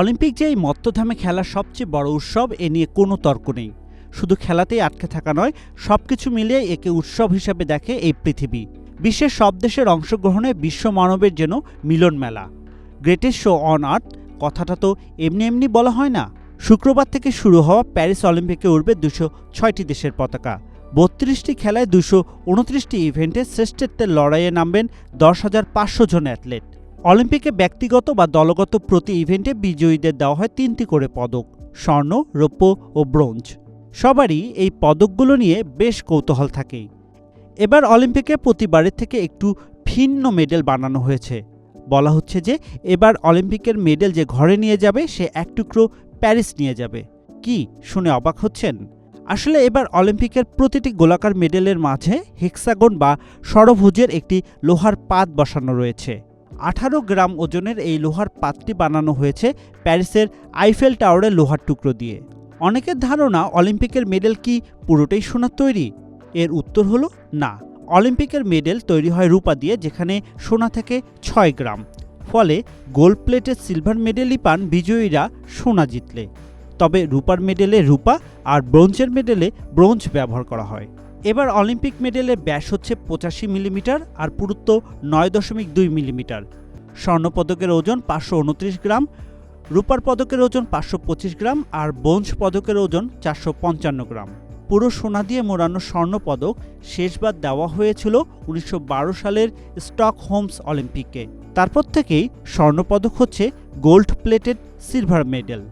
Olympic যে এই মত্তধামে খেলার সবচেয়ে বড় উৎসব, এ নিয়ে কোনো তর্ক নেই। শুধু খেলাতেই আটকে থাকা নয় সব কিছু মিলিয়ে একে উৎসব হিসাবে দেখে এই পৃথিবী। বিশ্বের সব দেশের অংশগ্রহণে বিশ্ব মানবের যেন মিলন মেলা। গ্রেটেস্ট শো অন আর্থ, কথাটা তো এমনি এমনি বলা হয় না। শুক্রবার থেকে শুরু হওয়া প্যারিস অলিম্পিকে উঠবে দুশো ছয়টি দেশের পতাকা। বত্রিশটি খেলায় দুশো উনত্রিশটি ইভেন্টে শ্রেষ্ঠত্বের লড়াইয়ে নামবেন দশ হাজার পাঁচশো জন অ্যাথলেট। অলিম্পিকে ব্যক্তিগত বা দলগত প্রতি ইভেন্টে বিজয়ীদের দেওয়া হয় তিনটি করে পদক, স্বর্ণ, রৌপ্য ও ব্রোঞ্জ। সবারই এই পদকগুলো নিয়ে বেশ কৌতূহল থাকেই এবার অলিম্পিকে প্রতিবারের থেকে একটু ভিন্ন মেডেল বানানো হয়েছে। বলা হচ্ছে যে, এবার অলিম্পিকের মেডেল যে ঘরে নিয়ে যাবে, সে এক টুকরো প্যারিস নিয়ে যাবে। কি শুনে অবাক হচ্ছেন? আসলে এবার অলিম্পিকের প্রতিটি গোলাকার মেডেলের মাঝে হেক্সাগন বা ষড়ভুজের একটি লোহার পাত বসানো রয়েছে। আঠারো গ্রাম ওজনের এই লোহার পাতটি বানানো হয়েছে প্যারিসের আইফেল টাওয়ারের লোহার টুকরো দিয়ে। অনেকের ধারণা অলিম্পিকের মেডেল কি পুরোটাই সোনার তৈরি? এর উত্তর হলো না। অলিম্পিকের মেডেল তৈরি হয় রূপা দিয়ে, যেখানে সোনা থেকে ছয় গ্রাম। ফলে গোল্ড প্লেটের সিলভার মেডেলই পান বিজয়ীরা সোনা জিতলে। তবে রূপার মেডেলে রূপা আর ব্রোঞ্জের মেডেলে ব্রোঞ্জ ব্যবহার করা হয়। এবার অলিম্পিক মেডেলের ব্যাস হচ্ছে পঁচাশি মিলিমিটার আর পুরুত্ব নয় দশমিক দুই মিলিমিটার। স্বর্ণপদকের ওজন পাঁচশো উনত্রিশ গ্রাম, রূপার পদকের ওজন পাঁচশো পঁচিশ গ্রাম আর ব্রোঞ্জ পদকের ওজন চারশো পঞ্চান্ন গ্রাম। পুরো সোনা দিয়ে মোড়ানো স্বর্ণপদক শেষবার দেওয়া হয়েছিল উনিশশো বারো সালের স্টক হোমস অলিম্পিকে। তারপর থেকেই স্বর্ণপদক হচ্ছে গোল্ড প্লেটেড সিলভার মেডেল।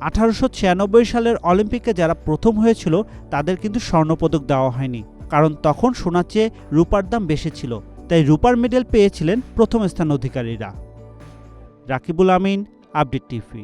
আঠারোশো ছিয়ানব্বই সালের অলিম্পিকে যারা প্রথম হয়েছিল, তাদের কিন্তু স্বর্ণপদক দেওয়া হয়নি। কারণ তখন সোনার চেয়ে রূপার দাম বেশি ছিল, তাই রূপার মেডেল পেয়েছিলেন প্রথম স্থান অধিকারীরা। Rakibul Amin, update TV.